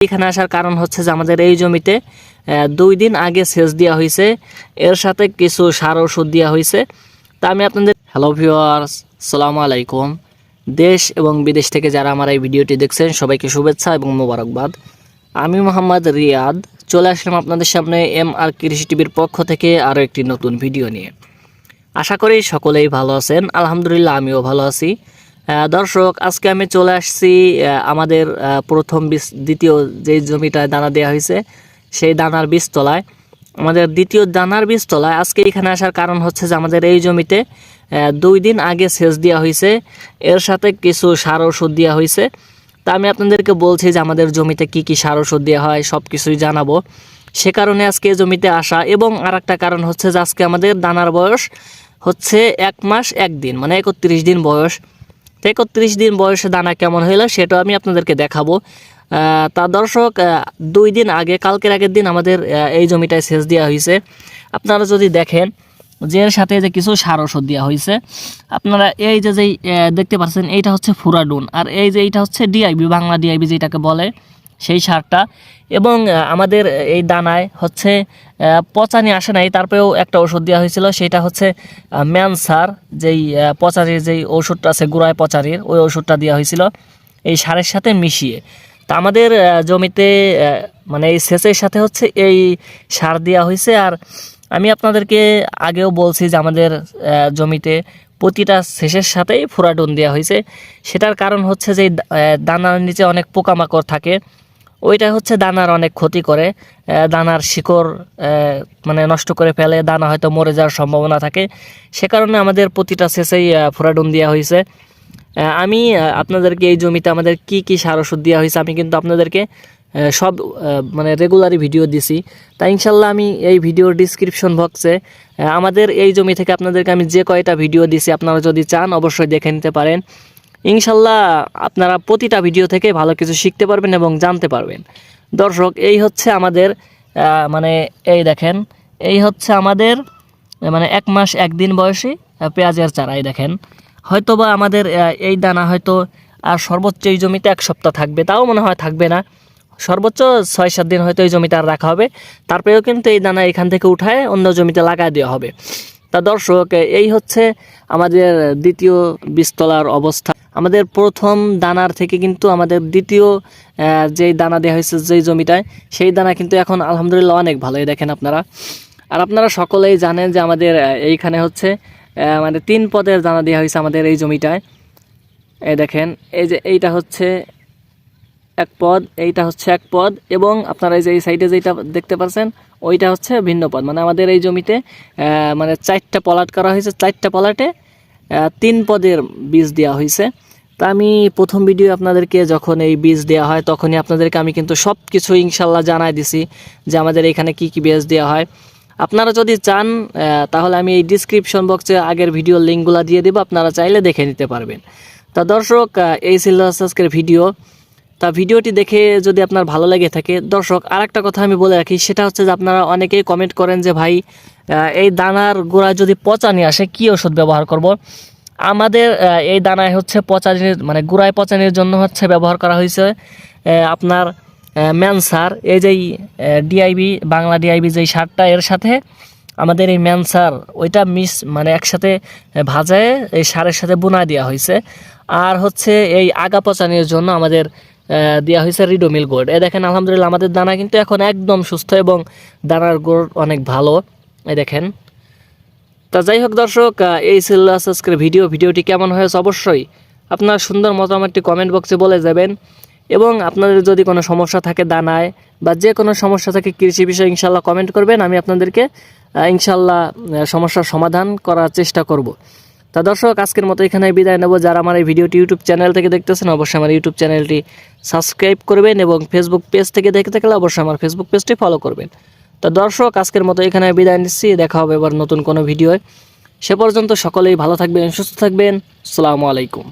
এখানে আসার কারণ হচ্ছে যে আমাদের এই জমিতে দুই দিন আগে সেচ দেওয়া হয়েছে। এর সাথে কিছু সার ওষুধ দেওয়া হয়েছে। তা আমি আপনাদের হ্যালো ভিউয়ার্স সালামু আলাইকুম। দেশ এবং বিদেশ থেকে যারা আমার এই ভিডিওটি দেখছেন, সবাইকে শুভেচ্ছা এবং মোবারকবাদ। আমি মোহাম্মদ রিয়াদ। চলে আসলাম আপনাদের সামনে এম আর কৃষি টিভির পক্ষ থেকে আরও একটি নতুন ভিডিও নিয়ে। আশা করি সকলেই ভালো আছেন। আলহামদুলিল্লাহ, আমিও ভালো আছি। দর্শক, আজকে আমি চলে আসছি আমাদের প্রথম বীজ, দ্বিতীয় যে জমিটায় দানা দেওয়া হয়েছে, সেই দানার বীজতলায়। আমাদের দ্বিতীয় দানার বীজতলায় আজকে এখানে আসার কারণ হচ্ছে যে আমাদের এই জমিতে দুই দিন আগে সেচ দেওয়া হয়েছে। এর সাথে কিছু সার ওষুধ দেওয়া হয়েছে। তা আমি আপনাদেরকে বলছি যে আমাদের জমিতে কি কি সার ওষুধ দেওয়া হয় সব কিছুই জানাব। সে কারণে আজকে জমিতে আসা এবং আর একটা কারণ হচ্ছে যে আজকে আমাদের দানার বয়স হচ্ছে এক মাস এক দিন মানে একত্রিশ দিন বয়স। তো একত্রিশ দিন বয়সে দানা কেমন হইল সেটাও আমি আপনাদেরকে দেখাবো। তা দর্শক দুই দিন আগে, কালকের আগের দিন আমাদের এই জমিটায় সেচ দেওয়া হয়েছে আপনারা যদি দেখেন, যে সাথে যে কিছু সার ওষুধ দেওয়া হয়েছে আপনারা এই যে যেই দেখতে পাচ্ছেন, এইটা হচ্ছে ফুরাডুন। আর এই যে এইটা হচ্ছে ডিআইবি, বাংলা ডিআইবি যেটাকে বলে। সেই সারটা। এবং আমাদের এই দানায় হচ্ছে পচানি আসে নাই, তারপরেও একটা ওষুধ দেওয়া হয়েছিল, সেটা হচ্ছে ম্যান সার, যেই পচারির যেই ওষুধটা আছে, গুড়ায় পচারির ওই ওষুধটা দেওয়া হয়েছিল, এই সারের সাথে মিশিয়ে। তা আমাদের জমিতে মানে এই সেচের সাথে হচ্ছে এই সার দেওয়া হয়েছে, আর আমি আপনাদেরকে আগেও বলছি যে আমাদের জমিতে প্রতিটা সেচের সাথেই ফুরাডুন দেওয়া হয়েছে। সেটার কারণ হচ্ছে যে দানার নিচে অনেক পোকামাকড় থাকে ওইটা হচ্ছে দানার অনেক ক্ষতি করে। দানার শিকড় মানে নষ্ট করে ফেলে, দানা হয়তো মরে যাওয়ার সম্ভাবনা থাকে। সে কারণে আমাদের প্রতিটা শেষেই ফোরাডুন দেওয়া হয়েছে। আমি আপনাদেরকে এই জমিতে আমাদের কি কি সার ওষুধ দেওয়া হয়েছে আমি কিন্তু আপনাদেরকে সব মানে রেগুলারই ভিডিও দিছি। তাই ইনশাল্লাহ আমি এই ভিডিওর ডিসক্রিপশন বক্সে আমাদের এই জমি থেকে আপনাদেরকে আমি যে কয়টা ভিডিও দিছি, আপনারা যদি চান, অবশ্যই দেখে নিতে পারেন। ইনশাল্লাহ আপনারা প্রতিটা ভিডিও থেকে ভালো কিছু শিখতে পারবেন এবং জানতে পারবেন। দর্শক, এই হচ্ছে আমাদের মানে এই দেখেন, এই হচ্ছে আমাদের মানে এক মাস একদিন বয়সী পেঁয়াজের চারা, এই দেখেন। হয়তো বা আমাদের এই দানা হয়তো আর সর্বোচ্চ এই জমিতে এক সপ্তাহ থাকবে, তাও মনে হয় থাকবে না। সর্বোচ্চ ছয় সাত দিন হয়তো এই জমিতে আর রাখা হবে। তারপরেও কিন্তু এই দানা এখান থেকে উঠায় অন্য জমিতে লাগায় দেওয়া হবে। তা দর্শক, এই হচ্ছে আমাদের দ্বিতীয় বিস্তলার অবস্থা। আমাদের প্রথম দানার থেকে কিন্তু আমাদের দ্বিতীয় যেই দানা দেওয়া হয়েছে, যেই জমিটায়, সেই দানা কিন্তু এখন আলহামদুলিল্লাহ অনেক ভালোই দেখেন আপনারা। আর আপনারা সকলেই জানেন যে আমাদের এইখানে হচ্ছে মানে তিন পদের দানা দেওয়া হয়েছে আমাদের এই জমিটায়। এই দেখেন, এই যে এইটা হচ্ছে এক পদ, এইটা হচ্ছে এক পদ, এবং আপনারা এই যে এই সাইডে যেটা দেখতে পাচ্ছেন, ওইটা হচ্ছে ভিন্ন পদ। মানে আমাদের এই জমিতে মানে চারটা পলাট করা হয়েছে, চারটা পলাটে তিন পদের বীজ দেওয়া হয়েছে তা আমি প্রথম ভিডিও আপনাদেরকে যখন এই বীজ দেওয়া হয়, তখনই আপনাদেরকে আমি কিন্তু সব কিছু ইনশাল্লাহ জানাই দিছি যে আমাদের এখানে কি কি বীজ দেওয়া হয়। আপনারা যদি চান তাহলে আমি এই ডিসক্রিপশন বক্সে আগের ভিডিও লিঙ্কগুলো দিয়ে দেবো, আপনারা চাইলে দেখে নিতে পারবেন। তা দর্শক এই ছিল আজকের ভিডিও তা ভিডিওটি দেখে যদি আপনার ভালো লেগে থাকে, দর্শক আর একটা কথা আমি বলে রাখি, সেটা হচ্ছে যে আপনারা অনেকেই কমেন্ট করেন যে, ভাই এই দানার গোড়া যদি পচা নিয়ে আসে, কী ওষুধ ব্যবহার করব। আমাদের এই দানায় হচ্ছে পচানির মানে গুড়ায় পচানির জন্য হচ্ছে ব্যবহার করা হয়েছে আপনার ম্যান সার এই যেই ডিআইবি বাংলা ডিআইবি যেই সারটা, এর সাথে আমাদের এই ম্যান সার ওইটা মিস মানে একসাথে ভাজায় এই সারের সাথে বোনা দেওয়া হয়েছে আর হচ্ছে এই আগা পচানির জন্য আমাদের দেওয়া হয়েছে রিডোমিল গোল্ড এ দেখেন, আলহামদুলিল্লাহ আমাদের দানা কিন্তু এখন একদম সুস্থ এবং দানার গোড় অনেক ভালো। এই দেখেন। তা যাই হোক দর্শক এই ছিল আজকের ভিডিও। ভিডিওটি কেমন হয়েছে অবশ্যই আপনার সুন্দর মতামতটি কমেন্ট বক্সে বলে যাবেন। এবং আপনাদের যদি কোনো সমস্যা থাকে দানায় বা যে কোনো সমস্যা থাকে কৃষি বিষয়ে ইনশাল্লাহ কমেন্ট করবেন। আমি আপনাদেরকে ইনশাল্লাহ সমস্যার সমাধান করার চেষ্টা করব। তা দর্শক, আজকের মতো এখানে বিদায় নেব। যারা আমার এই ভিডিওটি ইউটিউব চ্যানেল থেকে দেখতেছেন, অবশ্যই আমার ইউটিউব চ্যানেলটি সাবস্ক্রাইব করবেন এবং ফেসবুক পেজ থেকে দেখতে থাকলে অবশ্যই আমার ফেসবুক পেজটি ফলো করবেন। তো দর্শক, আজকের মতো এখানে বিদায় নিচ্ছি। দেখা হবে এবার নতুন কোনো ভিডিও সে পর্যন্ত সকলেই ভালো থাকবেন, সুস্থ থাকবেন। সালামু আলাইকুম।